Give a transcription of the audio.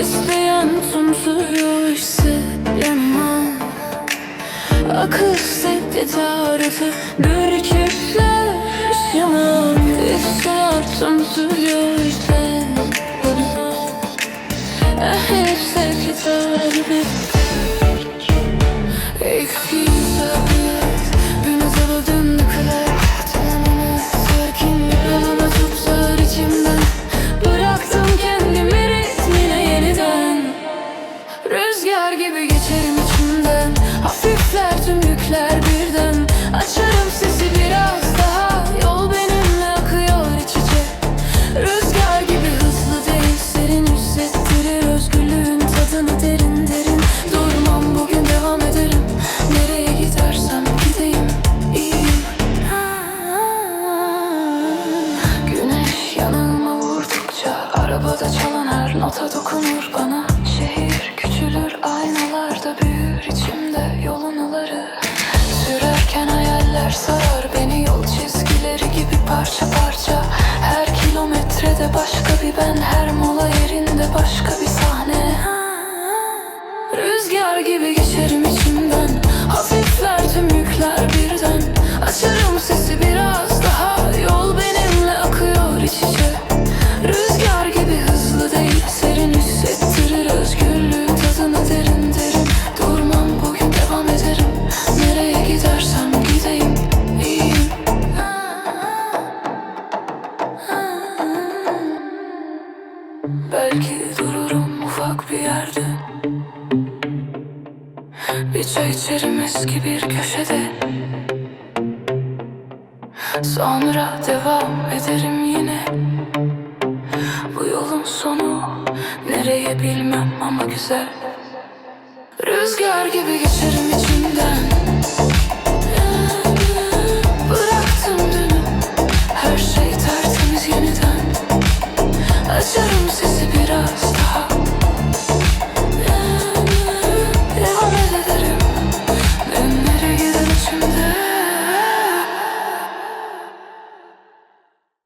İsteyen tuntuyor hissedemem Akıl sevdi tarifi Bürküpler yaman İsteyen tuntuyor hissedemem Rüzgar gibi geçerim içimden. Hafifler tüm yükler Arabada çalan her nota dokunur bana. Şehir küçülür aynalarda büyür içimde yolun aları Sürerken hayaller sarar beni yol çizgileri gibi parça parça. Her kilometrede başka bir ben her mola yerinde başka bir sahne. Rüzgar gibi Belki dururum ufak bir yerde. Bir çay içerim eski bir köşede. Sonra devam ederim yine. Bu yolun sonu nereye bilmem ama güzel. Rüzgar gibi geçerim içinden Açarım sizi biraz daha.